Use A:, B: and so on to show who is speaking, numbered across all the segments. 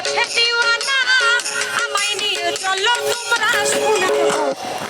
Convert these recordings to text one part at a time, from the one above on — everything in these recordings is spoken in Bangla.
A: কাছে দিওয়ানা আমায় নিয়ে চলো তোমরা শোনাও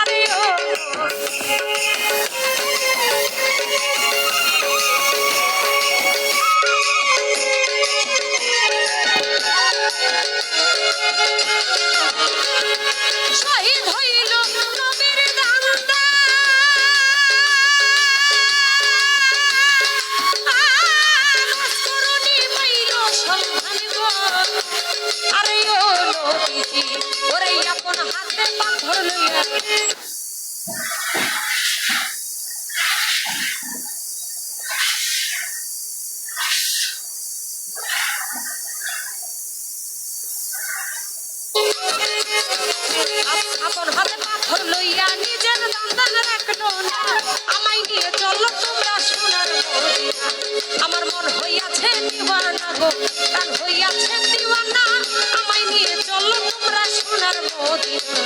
A: আরে ও আরে ও নদীজি ওরে আপন হাতে পাথর লইয়া। আপন হাতে পাথর লইয়া নিজের নন্দন রাখল না। আমায় নিয়ে চলো তোমরা সোনার আমার মন হইয়াছে দিওয়ানা গো কান হইয়াছে দিওয়ানা। আমায় নিয়ে চলো তোমরা সোনার মদিনা।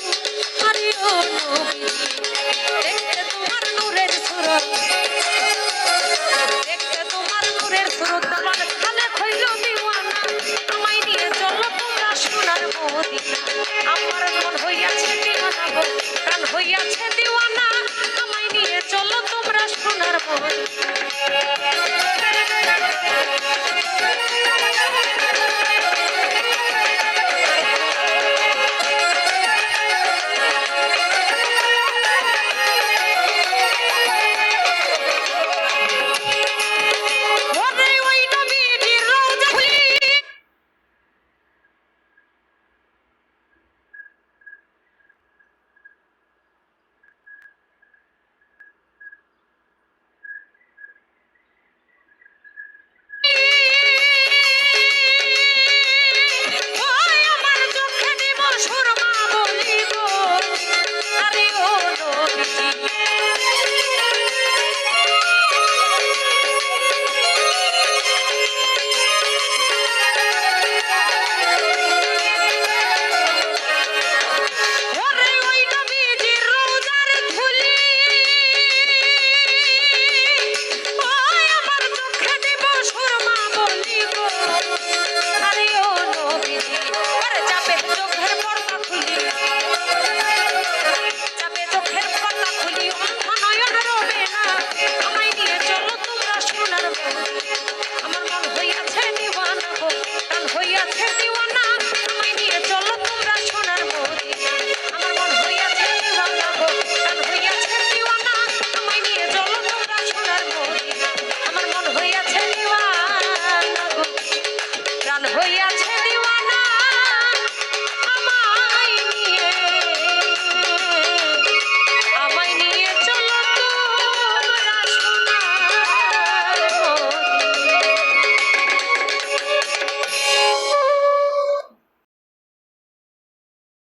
A: over